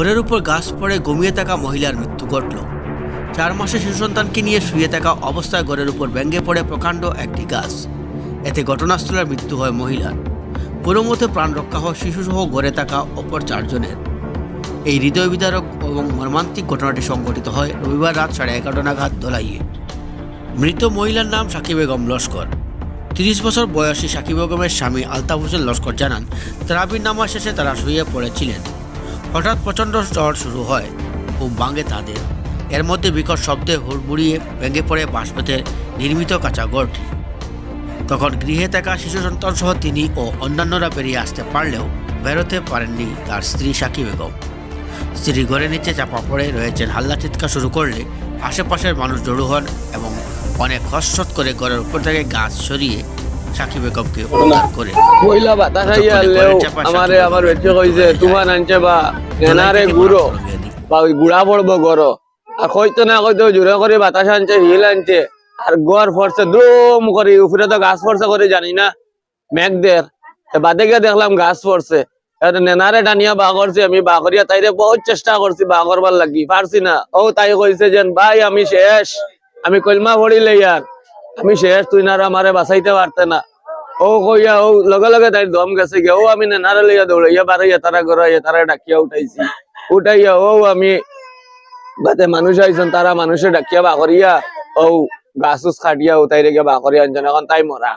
ঘরের উপর গাছ পড়ে ঘুমিয়ে থাকা মহিলার মৃত্যু ঘটল। চার মাসে শিশু সন্তানকে নিয়ে শুয়ে থাকা অবস্থায় ঘরের উপর ভেঙে পড়ে প্রকাণ্ড একটি গাছ। এতে ঘটনাস্থলের মৃত্যু হয় মহিলার। কোনো মতে প্রাণ রক্ষা হয় শিশুসহ ঘরে থাকা অপর চারজনের। এই হৃদয় বিদারক এবং মর্মান্তিক ঘটনাটি সংঘটিত হয় রবিবার রাত সাড়ে এগারোটা নাগাদ দোলাইয়ে মৃত মহিলার নাম সাকিব বেগম লস্কর। তিরিশ বছর বয়সী সাকিব বেগমের স্বামী আলতাফ হোসেন লস্কর জানান, তারাবির নামাজ শেষে তারা শুয়ে পড়েছিলেন। হঠাৎ প্রচণ্ড ঝড় শুরু হয়। ও ভাঙে তাদের। এর মধ্যে বিকট শব্দে হুড়মুড়িয়ে ভেঙে পড়ে বাঁশবেতে নির্মিত কাঁচা ঘরটি। তখন গৃহে থাকা শিশু সন্তান সহ তিনি ও অন্যান্যরা বেরিয়ে আসতে পারলেও বেরোতে পারেননি তার স্ত্রী সাকিব বেগম। স্ত্রী ঘরে নিচে চাপা পড়ে রয়েছেন, হাল্লা চিৎকার শুরু করলে আশেপাশের মানুষ জড়ো হন এবং অনেক হস্যত করে ঘরের উপর থেকে গাছ সরিয়ে সাকিব বেগমকে উদ্ধার করে পয়লা বাতাস আইয়া আনলেও আমারে আমার বেটে কইছে তুফান আনছে বা এনারে গুড়ো বা গুড়া পড়ব গড় আর কইতো না কইতো জোরে করে বাতাস আনছে হিল আনছে আর গড় ফরছে দুম করে উপরে তো গাছ ফরছে করে জানি না তা বাদে গিয়ে দেখলাম গাছ আর নেনারে ডানিয়া বা করছি আমি বা করিয়া তাইরে বহুত চেষ্টা করছি বা করবার লাগি পারছি না। ও তাই কইছে যেন ভাই আমি শেষ আমি কলমা পড়িলে ইয়ার। আমি শেষ, তুই না আর আমারে বাঁচাইতে পারতে না। ও কইয়া, ও লগে লগে তাই দম গেছে গে ও আমি নেনারে লইয়া দৌড়াইয়া বাড়াইয়া তারা গড়াইয়া তারা ডাকিয়া উঠাইছি। উঠাইয়া, ও আমি বাতে মানুষ আইছেন তারা মানুষে ডাকিয়া বাকরিয়া ও গাছ খাটিয়া উঠাই রেগে বাকরিয়া আনছেন এখন তাই মরা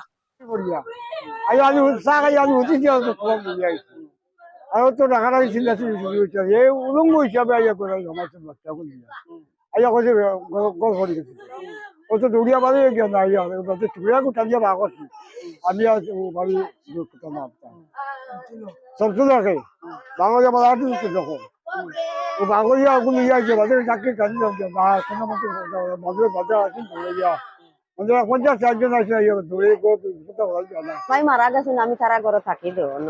আৰু তো ডাঙৰ চিন্তা এই উলংগ হিচাপে আইয়া করে জমাইছে বাচ্চা কোন দিয়া কৈছে গল কৰি গেছে ও তো দৌড়িয়া বাড়ি গিয়া না আইয়া বাচ্চা টুকরা কুটা দিয়া বাঘ করছি আমি আজ ও বাড়ি কুটা না সবচেয়ে রাখে বাংলা আমার আট দিচ্ছে যখন। ও বাগরিয়া ওগুলো ইয়ে আছে বাজারে ডাকে কাজে যাবে না কোনো মতো বাজারে বাজার আছে দৌড়ে গিয়া পঞ্চাশ চারজন আছে দৌড়ে গো কোথাও ভালো যায় না ভাই মারা গেছেন আমি তারা ঘরে থাকি দে অন্য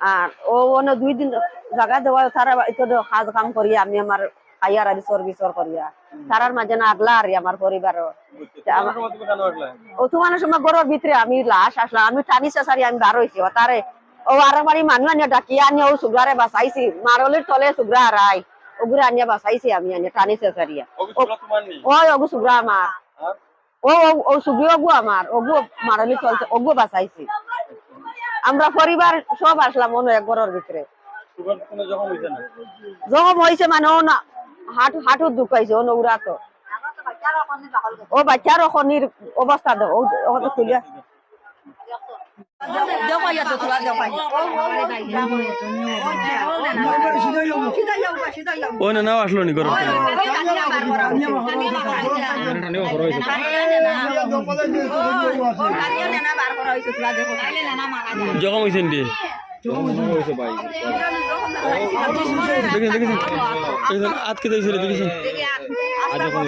আর ও দুই দিন জায়গা দেওয়া তারা কাজ কাম করিয়া আমি আমার আইয়ার আর সর্ভিসর করিয়া তারার মাঝে না আগলা আর আমার পরিবার ও তোমার সময় গরুর ভিতরে আমি লাশ আসলাম আমি টানি সারি আমি বার হয়েছি তারে ও আর বাড়ি মানুষ আনিয়া ডাকিয়া আনিয়া ও সুগ্রারে বাঁচাইছি। মারলির তলে সুগ্রা হারাই ওগুলো আনিয়া বাঁচাইছি আমি আনিয়া টানি সারিয়া ওই ওগু সুগ্রা আমার ও ও- ও সুগ্রি ওগু আমার ওগু মারলি চলছে ওগু বাঁচাইছি। আমরা পরিবার সব আসলাম অন্য এক ঘরের ভিতরে জখম হয়েছে মানে ও না হাঁটু হাঁটু দুখাইছে ও নৌরা তো ও বাচ্চার ওখনির অবস্থা দো ও ও তো খুলিয়া ও না আসলো নি ঘর জখম হয়েছেন দিয়ে আজকে দেখেছিল দেখেছেন আজ হয়েছে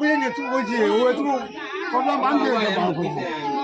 কইছে তুই কইছে ও একটু কবলা বান্ধে